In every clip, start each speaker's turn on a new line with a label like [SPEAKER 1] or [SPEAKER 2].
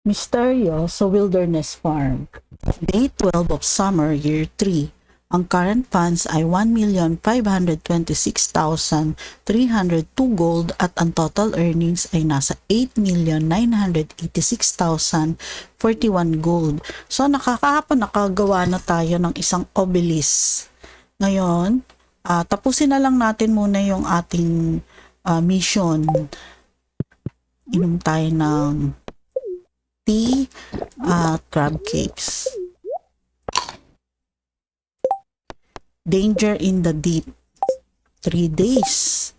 [SPEAKER 1] Misteryo sa Wilderness Farm. Day 12 of summer, year 3. Ang current funds ay 1,526,302 gold at ang total earnings ay nasa 8,986,041 gold. So nakakahapon nakagawa na tayo ng isang obelisk. Ngayon, ah, tapusin na lang natin muna yung ating ah, mission. Inom tayo ng tea at crab cakes. Danger in the Deep. Three days.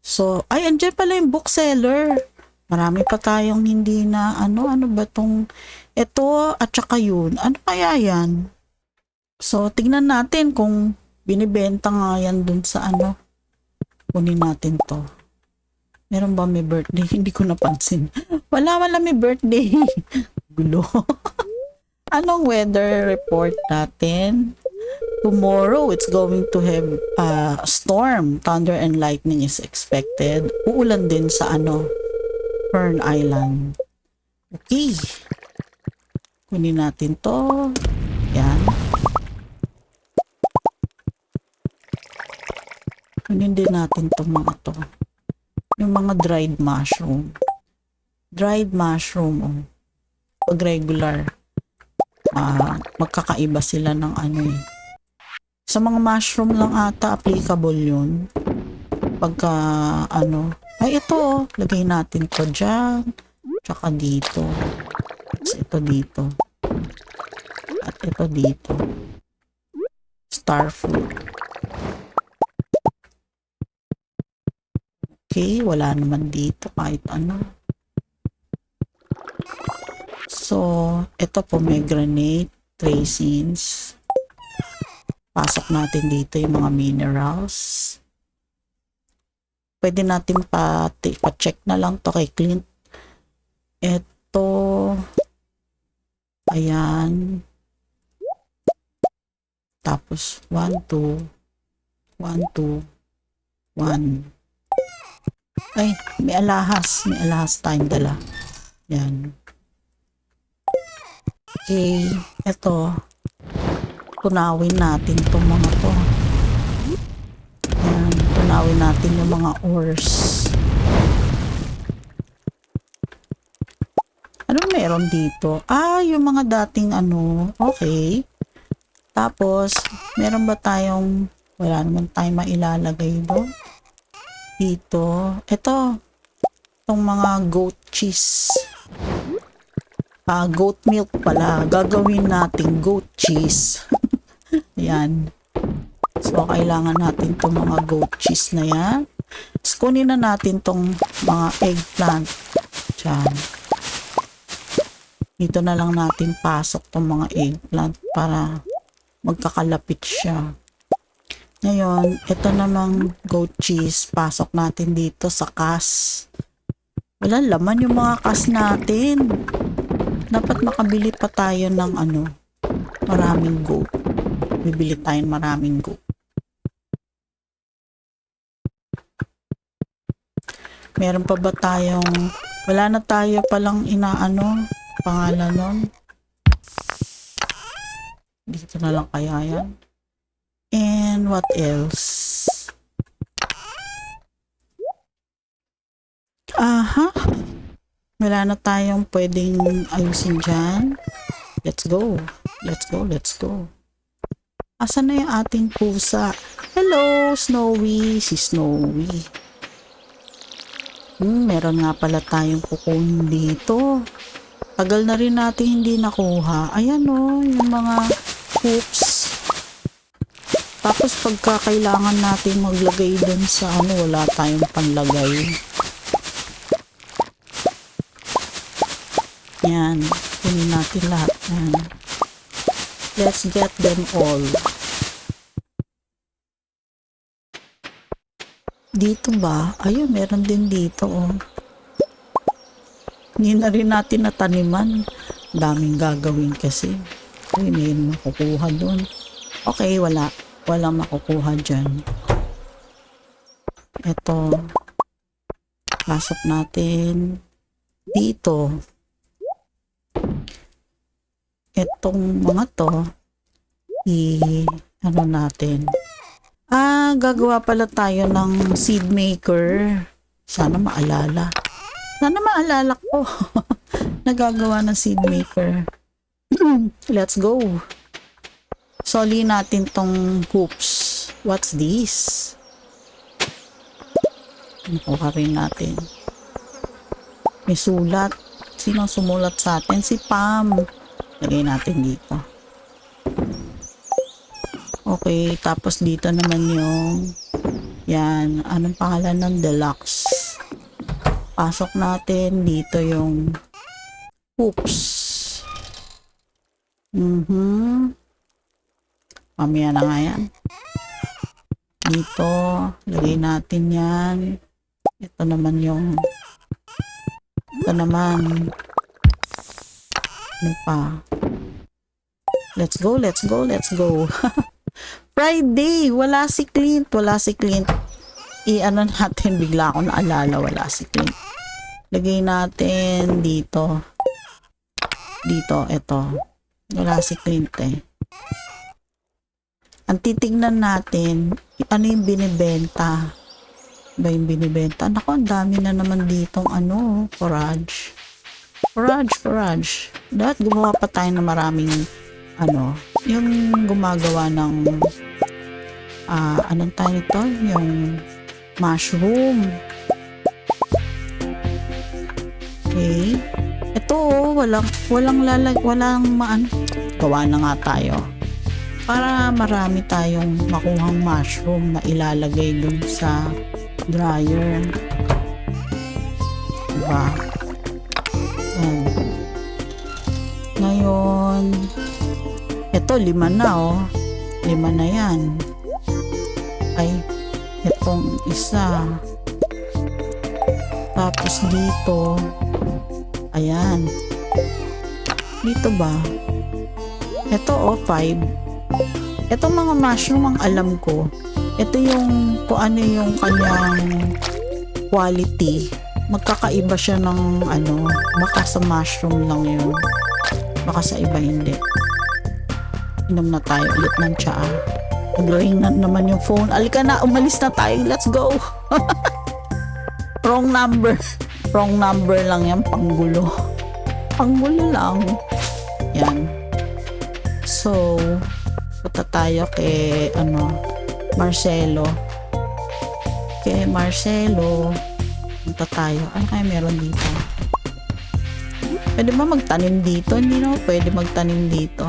[SPEAKER 1] So, ay, andyan pala yung bookseller. Marami pa tayong hindi na, ano, ano ba tong, ito at saka yun. Ano kaya yan? So, tignan natin kung binibenta nga yan dun sa ano. Kunin natin to. Meron ba may birthday? Hindi ko napansin. Wala, wala may birthday. Gulo. Anong weather report natin? Tomorrow, it's going to have a storm. Thunder and lightning is expected. Uulan din sa ano, Fern Island. Okay. Kunin natin to. Yan. Kunin din natin to mga to. Yung mga dried mushroom. Dried mushroom, oh. Pag regular, ah, magkakaiba sila ng ano eh. Sa mga mushroom lang ata applicable yun. Pagka ano, ay ito oh, lagay natin to dyan. Tsaka dito. Tapos ito dito. At ito dito. Star. Okay, wala naman dito kahit ano. So, ito pomegranate, tracings. Pasok natin dito yung mga minerals. Pwede natin pa, pa-check na lang to kay Clint. Ito. Ayan. Tapos, 1, 2, 1, 2, 1. Ay, may alahas. May alahas tayong dala. Yan. Okay, ito. Tunawin natin itong mga to. Yan, tunawin natin yung mga ores. Ano meron dito? Ah, yung mga dating ano. Okay. Tapos, meron ba tayong, wala naman tayong mailalagay doon? Dito. Ito. Itong mga goat cheese. Ah, goat milk pala. Gagawin natin goat cheese. Ayan. So, kailangan natin itong mga goat cheese na yan. Tapos, kunin na natin itong mga eggplant. Diyan. Dito na lang natin pasok itong mga eggplant para magkakalapit siya. Ngayon, ito namang goat cheese. Pasok natin dito sa kas. Wala laman yung mga kas natin. Dapat makabili pa tayo ng ano, maraming goat. Bibili tayo ng maraming goat. Meron pa ba tayong, wala na tayo palang inaano, pangalan nun. Dito na lang kaya yan. And what else? Aha. Wala na tayong pwedeng ayusin dyan. Let's go. Let's go. Let's go. Asan na yung ating pusa? Hello, Snowy. Si Snowy. Hmm, meron nga pala tayong kukunin dito. Tagal na rin natin hindi nakuha. Ayan o, yung mga hoops. Tapos pagka kailangan natin maglagay dun sa ano, wala tayong panlagay. Yan. Kunin natin lahat. Yan. Let's get them all. Dito ba? Ayun, meron din dito, oh. Hindi na rin natin nataniman. Daming gagawin kasi. Uy, may makukuha doon. Okay, wala. Walang makukuha dyan. Ito. Pasok natin. Dito. itong mga to, i, ano natin. Ah, gagawa pala tayo ng seed maker. Sana maalala. Sana maalala ko. Nagagawa ng seed maker. Let's go. Soli natin tong hoops. What's this? Nakuha rin natin. May sulat. Sino sumulat sa atin? Si Pam. Lagay natin dito. Okay, tapos dito naman yung yan, anong pangalan ng deluxe? Pasok natin dito yung hoops. Mhm. Mamaya na nga yan. Dito, lagay natin yan. Ito naman yung ito naman. Ano pa? Let's go, let's go, let's go. Friday, wala si Clint, wala si Clint. I-ano natin, bigla ako naalala, wala si Clint. Lagay natin dito. Dito, ito. Wala si Clint eh. Ang titignan natin, ano yung binibenta. Ba yung binibenta? Naku, ang dami na naman ditong ano, forage. Forage, forage. Dapat gumawa pa tayo ng maraming ano, yung gumagawa ng ah, anong tayo nito? Yung mushroom. Okay. Ito, walang, walang lalag, walang maan. Gawa na nga tayo. Para marami tayong makuhang mushroom na ilalagay dun sa dryer. Diba? Yan. Ngayon, ito, lima na oh. Lima na yan. Ay, itong isa. Tapos dito, ayan. Dito ba? Ito oh, five. Itong mga mushroom ang alam ko. Ito yung kung ano yung kanyang quality. Magkakaiba siya ng ano, baka sa mushroom lang yun. Baka sa iba hindi. Inom na tayo ulit ng tsaa. Nag-ring na naman yung phone. Alika na, umalis na tayo. Let's go. Wrong number. Wrong number lang yan, panggulo. Panggulo lang. Yan. So, punta tayo kay, ano, Marcelo. Kay Marcelo. Punta tayo. Ano kaya meron dito? Pwede ba magtanim dito? Hindi na pwede magtanim dito.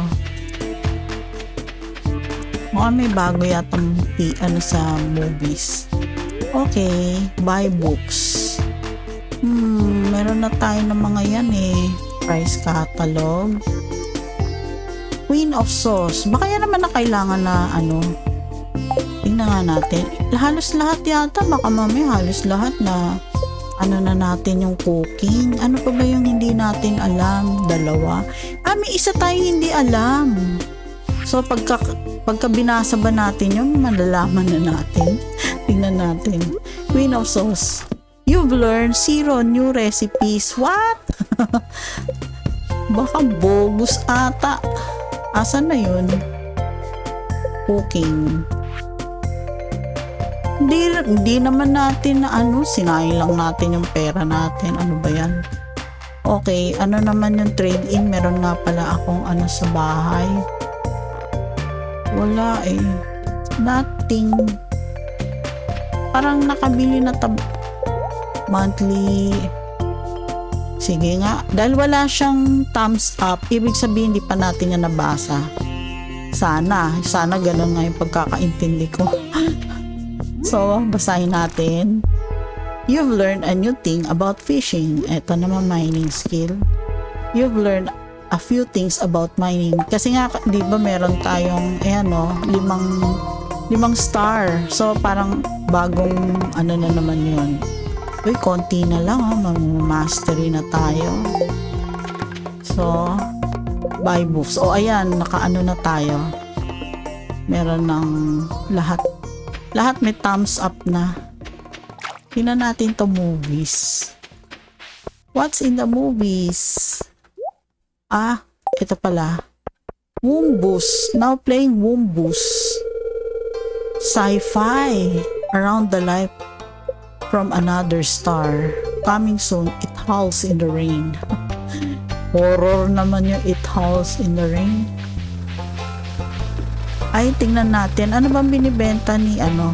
[SPEAKER 1] Mukhang may bago yatang pi- ano sa movies. Okay, buy books. Hmm, meron na tayo ng mga yan eh. Price catalog. Queen of Sauce. Baka yan naman na kailangan na ano. Tingnan nga natin. Halos lahat yata. Baka mamaya halos lahat na ano na natin yung cooking. Ano pa ba yung hindi natin alam? Dalawa. Ah, may isa tayong hindi alam. So, pagka, pagka binasa ba natin yun, malalaman na natin. Tingnan natin. Queen of Sauce. You've learned zero new recipes. What? Baka bogus ata. Asan na yun? Cooking. Hindi, hindi naman natin na ano, sinayang lang natin yung pera natin. Ano ba yan? Okay, ano naman yung trade-in? Meron nga pala akong ano sa bahay. Wala eh. Nothing. Parang nakabili na tab monthly. Sige nga. Dahil wala siyang thumbs up, ibig sabihin hindi pa natin yan nabasa. Sana. Sana ganun nga yung pagkakaintindi ko. so, basahin natin. You've learned a new thing about fishing. Ito naman mining skill. You've learned a few things about mining. Kasi nga, di ba meron tayong, eh ano, limang, limang star. So, parang bagong, ano na naman yun. Uy, konti na lang, ha. Mag-mastery na tayo. So, buy books. O, ayan, nakaano na tayo. Meron ng lahat. Lahat may thumbs up na. Tingnan natin to movies. What's in the movies? Ah, ito pala. Wumbus. Now playing Wumbus. Sci-fi. Around the life from another star. Coming soon, It Howls in the Rain. Horror naman yung It Howls in the Rain. Ay, tingnan natin. Ano bang binibenta ni, ano,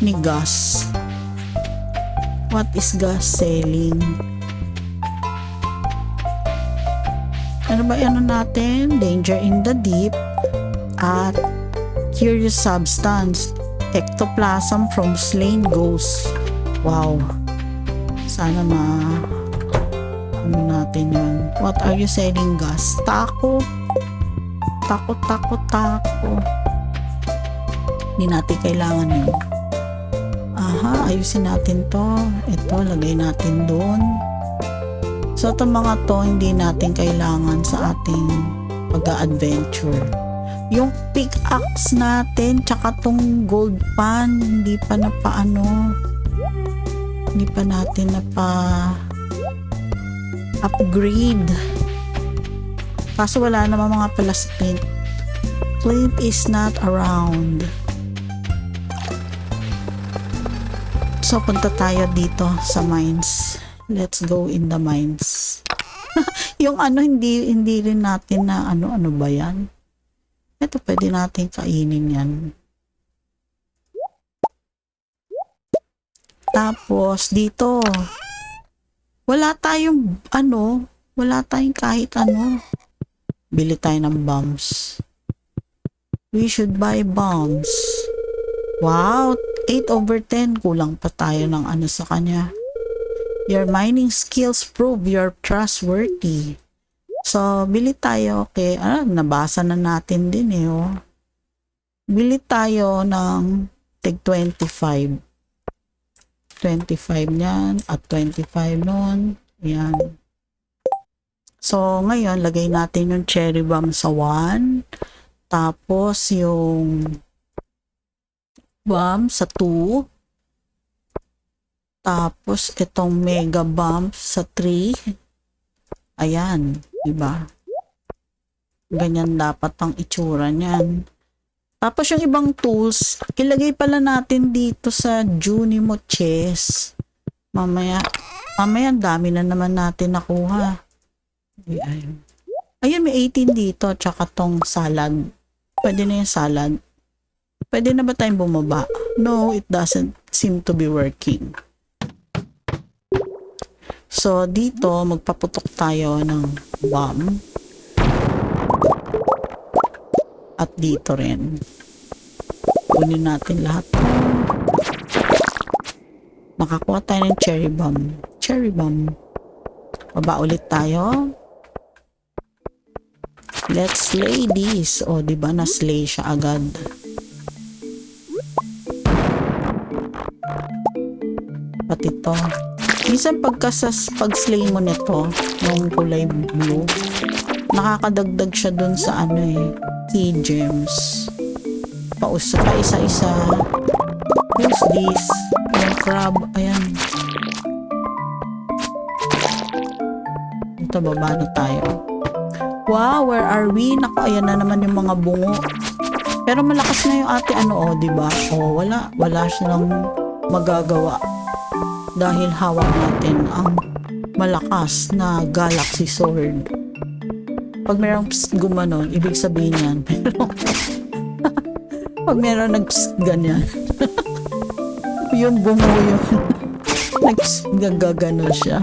[SPEAKER 1] ni Gus? What is Gus selling? Ano ba ano natin? Danger in the Deep at Curious Substance Ectoplasm from Slain Ghost. Wow. Sana ma ano natin yun. What are you selling, Gus? Taco. Taco, taco, taco. Hindi natin kailangan yun. Aha, ayusin natin to. Ito, lagay natin doon. So, itong mga to, hindi natin kailangan sa ating pag-adventure. Yung pickaxe natin, tsaka tong gold pan, hindi pa na paano, hindi pa natin na pa upgrade. Kaso wala naman mga pala sa Clint. Clint is not around. So, punta tayo dito sa mines. Let's go in the mines. yung ano, hindi, hindi rin natin na ano, ano ba yan? Ito, pwede natin kainin yan. Tapos, dito, wala tayong, ano, wala tayong kahit ano. Bili tayo ng bombs. We should buy bombs. Wow, 8 over 10. Kulang pa tayo ng ano sa kanya. Your mining skills prove you're trustworthy. So, bili tayo. Okay, ah, nabasa na natin din eh. Oh. Bili tayo ng tig 25. 25 niyan at 25 nun. Yan. So, ngayon, lagay natin yung cherry bomb sa 1. Tapos, yung bomb sa 2. Tapos, itong mega bomb sa 3. Ayan, diba? Ganyan dapat ang itsura niyan. Tapos yung ibang tools, ilagay pala natin dito sa Junimo chest. Mamaya, mamaya ang dami na naman natin nakuha. Ayan. Ayun, may 18 dito, tsaka tong salad. Pwede na yung salad. Pwede na ba tayong bumaba? No, it doesn't seem to be working. So, dito, magpaputok tayo ng bomb. At dito rin. Kunin natin lahat. Nakakuha tayo ng cherry bomb. Cherry bomb. Baba ulit tayo. Let's slay this. O, di ba na-slay siya agad. Pati to. Minsan pagkasas pag-slay mo nito, yung kulay blue, nakakadagdag siya dun sa ano eh, key gems. Pausa pa isa-isa. Who's this? Yung crab. Ayan. Ito, baba na tayo. Wow, where are we? Naku, ayan na naman yung mga bungo. Pero malakas na yung ate ano, oh, di ba? Oh, wala. Wala silang magagawa. Dahil hawak natin ang malakas na galaxy sword. Pag mayroong psst, gumanon, ibig sabihin yan. Pag mayroong nag ganyan. yung bungo yun. nag gagano siya.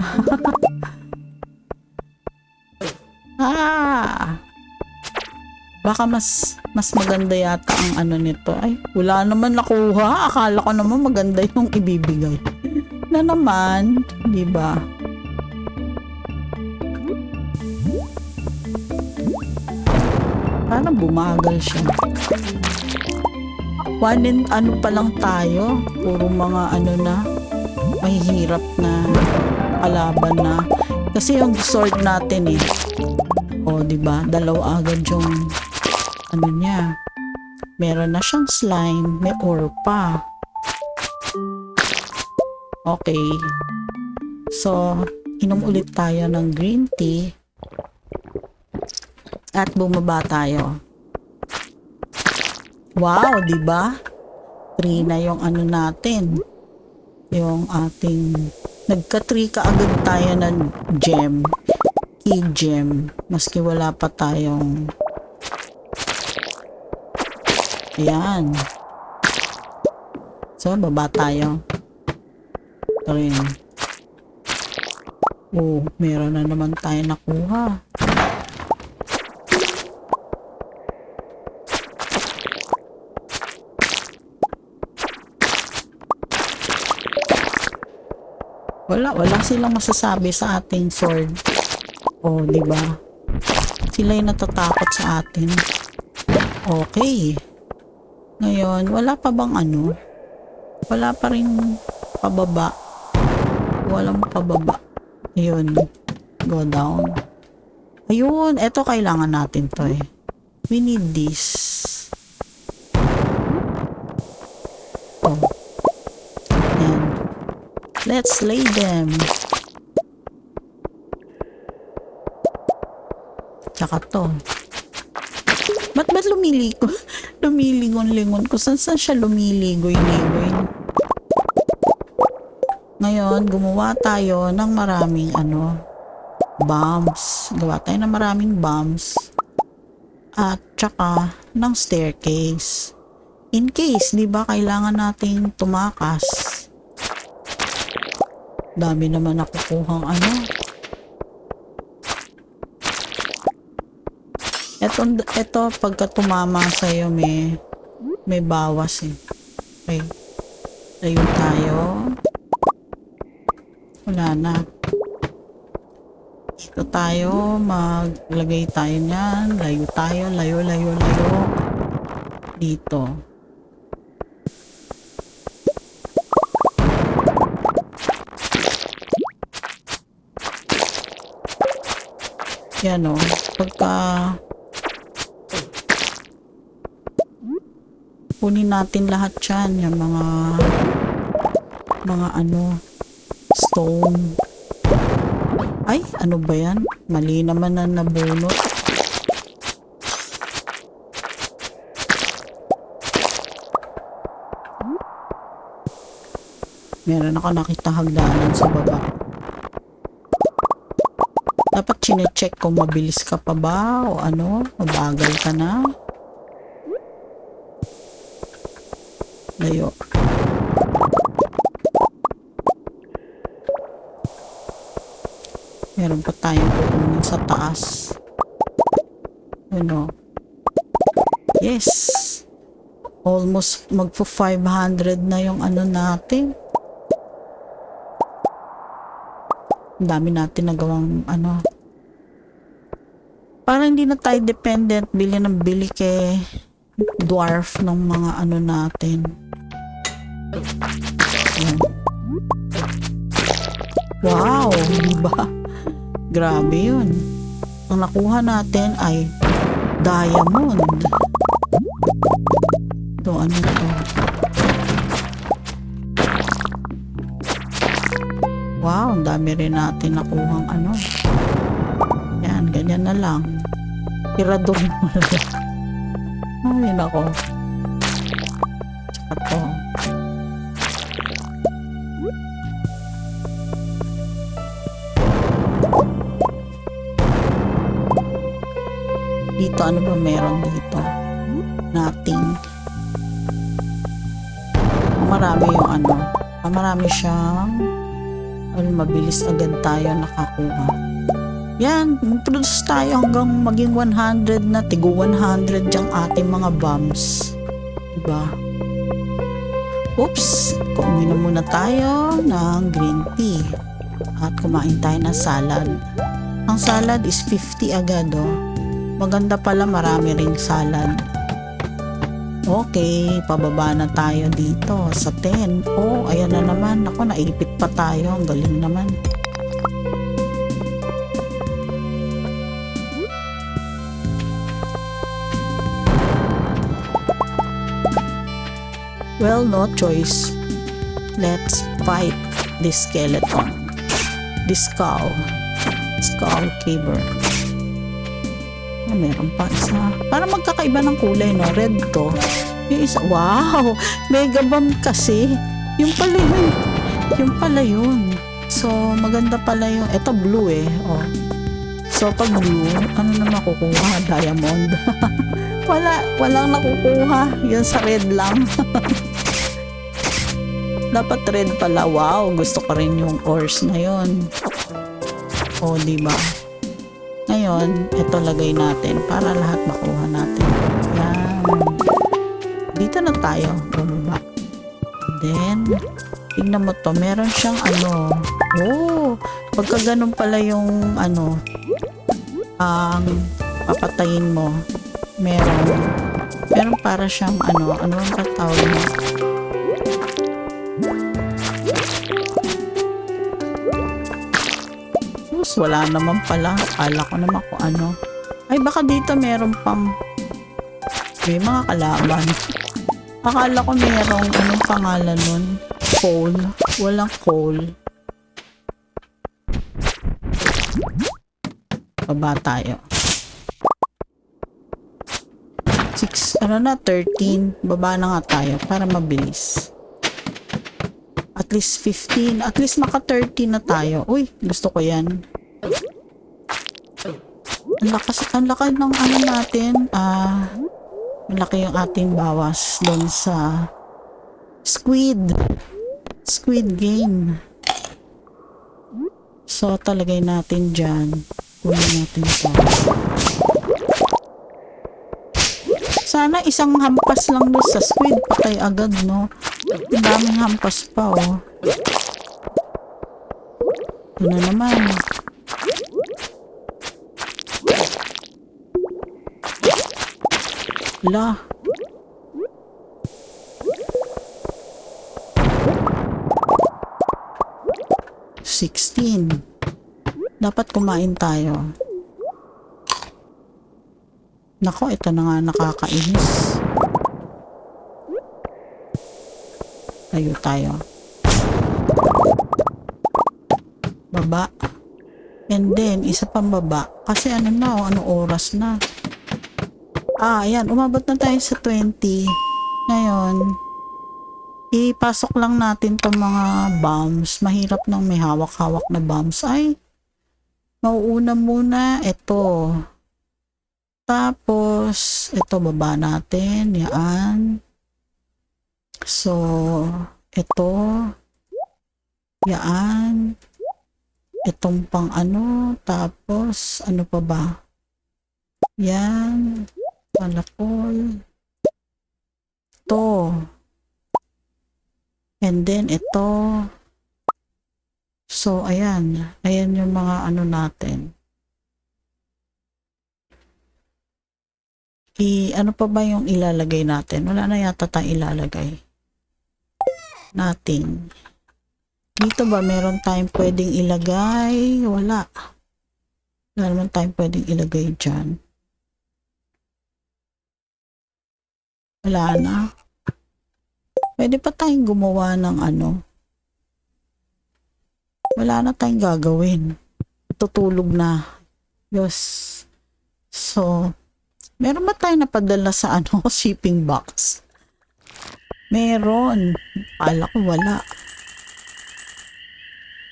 [SPEAKER 1] ah! Baka mas mas maganda yata ang ano nito. Ay, wala naman nakuha. Akala ko naman maganda yung ibibigay. Na naman, 'di ba? Parang bumagal siya. One and ano pa lang tayo. Puro mga ano na, mahihirap na kalaban na. Kasi yung sword natin eh. O, di ba? Dalawa agad yung ano niya. Meron na siyang slime, may ore pa. Okay. So, inom ulit tayo ng green tea. At bumaba tayo. Wow, di ba? 3 na yung ano natin. Yung ating nagka 3 ka agad tayo ng gem. Key gem. Maski wala pa tayong Ayan. So, baba tayo. Ito rin. Oh, meron na naman tayo nakuha. Wala, wala silang masasabi sa ating sword. Oh, di ba? Sila yung natatakot sa atin. Okay. Ngayon, wala pa bang ano? Wala pa rin pababa. Walang pababa. Ayun. Go down. Ayun, eto kailangan natin to eh. We need this. Let's slay them. Tsaka to. Ba't ba't lumiligo? Lumilingon-lingon ko. Saan saan siya lumiligoy-ligoy? Ngayon, gumawa tayo ng maraming ano, bombs. Gawa tayo ng maraming bombs. At tsaka ng staircase. In case, di ba, kailangan nating tumakas. Dami naman nakukuhang ano. Eto, eto pagka tumama sa'yo, may, may bawas eh. Okay. Tayo tayo. Wala na. Dito tayo, maglagay tayo niyan. Layo tayo, layo, layo, layo. Dito. Yan o. Pagka kunin natin lahat yan. Yung mga mga ano stone. Ay, ano ba yan? Mali naman na nabunot. Meron ako nakita hagdanan sa baba. Chinecheck kung mabilis ka pa ba o ano, mabagal ka na. Layo. Meron pa tayong kukunin sa taas. Ano? Yes. Almost magpo 500 na yung ano natin. Ang dami natin nagawang ano. Parang hindi na tayo dependent bili ng bili kay dwarf ng mga ano natin. Ayan. Wow, di ba? Grabe yun. Ang nakuha natin ay diamond. Ito, ano to? Wow, ang dami rin natin nakuhang ano. Yan, na lang. Tirador mo na lang. Ay, nako. Tsaka to. Dito, ano ba meron dito? Nothing. Marami yung ano. ah, Marami siyang ano, mabilis agad tayo nakakuha. Yan, mag-produce tayo hanggang maging 100 na, tigo 100 yung ating mga bombs. Diba? Oops! Kuminom muna tayo ng green tea. At kumain tayo ng salad. Ang salad is 50 agad oh. Maganda pala marami ring salad. Okay, pababa na tayo dito sa 10. Oh, ayan na naman. Ako, naipit pa tayo. Ang galing naman. Well, no choice. Let's fight this skeleton. This skull. Skull caver. Ah, meron pa isa. Para magkakaiba ng kulay, no? Red to. Yung isa, wow! Mega bomb kasi. Yung pala yun. Yung pala yun. So, maganda pala yung, eto blue eh. Oh. So, pag blue, ano na makukuha? Diamond. Wala, walang nakukuha. Yan sa red lang. Dapat red pala. Wow, gusto ko rin yung ores na yun. O, di ba? Ngayon, ito lagay natin para lahat makuha natin. Yan. Dito na tayo. Bumaba. Then, tignan mo to. Meron siyang ano. Oh, pagka ganun pala yung ano, ang papatayin mo. Meron. Meron para siyang ano. Ano ang patawag mo? Wala naman pala. Akala ko naman kung ano. Ay, baka dito meron pang may mga kalaban. Akala ko merong anong pangalan nun? Coal. Walang coal. Baba tayo. 6, ano na, 13. Baba na nga tayo para mabilis. At least 15. At least maka 30 na tayo. Uy, gusto ko yan. Ang lakas, ang lakas ng ano natin. Ah, malaki yung ating bawas doon sa squid. Squid game. So, talagay natin dyan. Kunin natin ito. Sana isang hampas lang doon sa squid. Patay agad, no? Ang daming hampas pa, oh. Ito na naman. La. Sixteen. Dapat kumain tayo. Nako, ito na nga nakakainis. Tayo tayo. Baba. And then, isa pang baba. Kasi ano na, oh, ano oras na. Ah, ayan. Umabot na tayo sa 20. Ngayon, ipasok lang natin tong mga bombs. Mahirap nang may hawak-hawak na bombs. Ay, mauuna muna. Ito. Tapos, ito baba natin. Yan. So, ito. Yan. Itong pang ano. Tapos, ano pa ba? Yan. Palakol. Ito. And then, ito. So, ayan. Ayan yung mga ano natin. I, ano pa ba yung ilalagay natin? Wala na yata tayong ilalagay. Nothing. Dito ba meron tayong pwedeng ilagay? Wala. Wala naman tayong pwedeng ilagay dyan. Wala na. Pwede pa tayong gumawa ng ano. Wala na tayong gagawin. Tutulog na. Yes. So, meron ba tayo napadala sa ano, shipping box? Meron. Kala ko wala.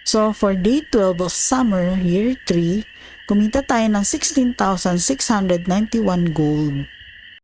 [SPEAKER 1] So, for day 12 of summer, year 3, kumita tayo ng 16,691 gold.